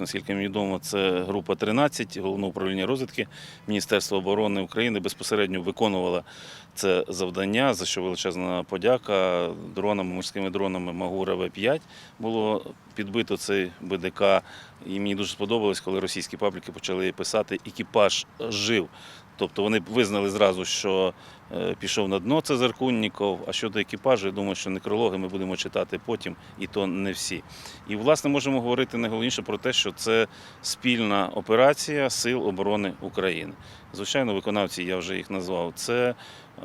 Наскільки мені відомо, це група 13 головного управління розвідки Міністерства оборони України безпосередньо виконувала це завдання, за що величезна подяка. Дронами, морськими дронами Магура В5 було підбито цей БДК. І мені дуже сподобалось, коли російські пабліки почали писати екіпаж жив. Тобто вони визнали зразу, що е, пішов на дно це Зеркунніков. А щодо екіпажу, я думаю, що некрологи ми будемо читати потім, і то не всі. І, власне, можемо говорити найголовніше про те, що це спільна операція Сил оборони України. Звичайно, виконавці, я вже їх назвав. Це,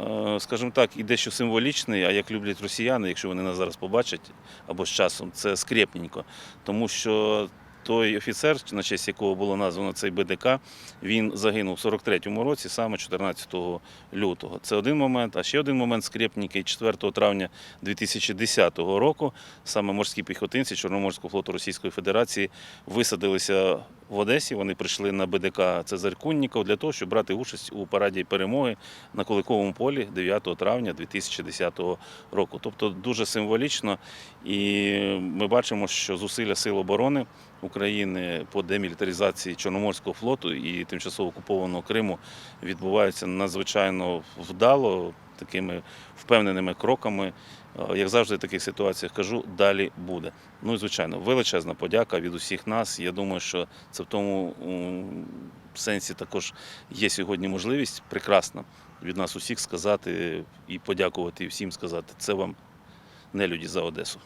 е, скажімо так, і дещо символічний, а як люблять росіяни, якщо вони нас зараз побачать або з часом, це скрєпненько. Тому що той офіцер, на честь якого було названо цей БДК, він загинув в 43-му році, саме 14 лютого. Це один момент. А ще один момент скрепники 4 травня 2010 року. Саме морські піхотинці Чорноморського флоту Російської Федерації висадилися в Одесі. Вони прийшли на БДК Цезарь Кунніков для того, щоб брати участь у параді перемоги на Куликовому полі 9 травня 2010 року. Тобто дуже символічно, і ми бачимо, що зусилля сил оборони України по демілітаризації Чорноморського флоту і тимчасово окупованого Криму відбуваються надзвичайно вдало, такими впевненими кроками. Е, Як завжди в таких ситуаціях кажу, далі буде. Ну і звичайно, величезна подяка від усіх нас. Я думаю, що це в тому сенсі також є сьогодні можливість прекрасна від нас усіх сказати і подякувати всім сказати. Це вам не люди за Одесу.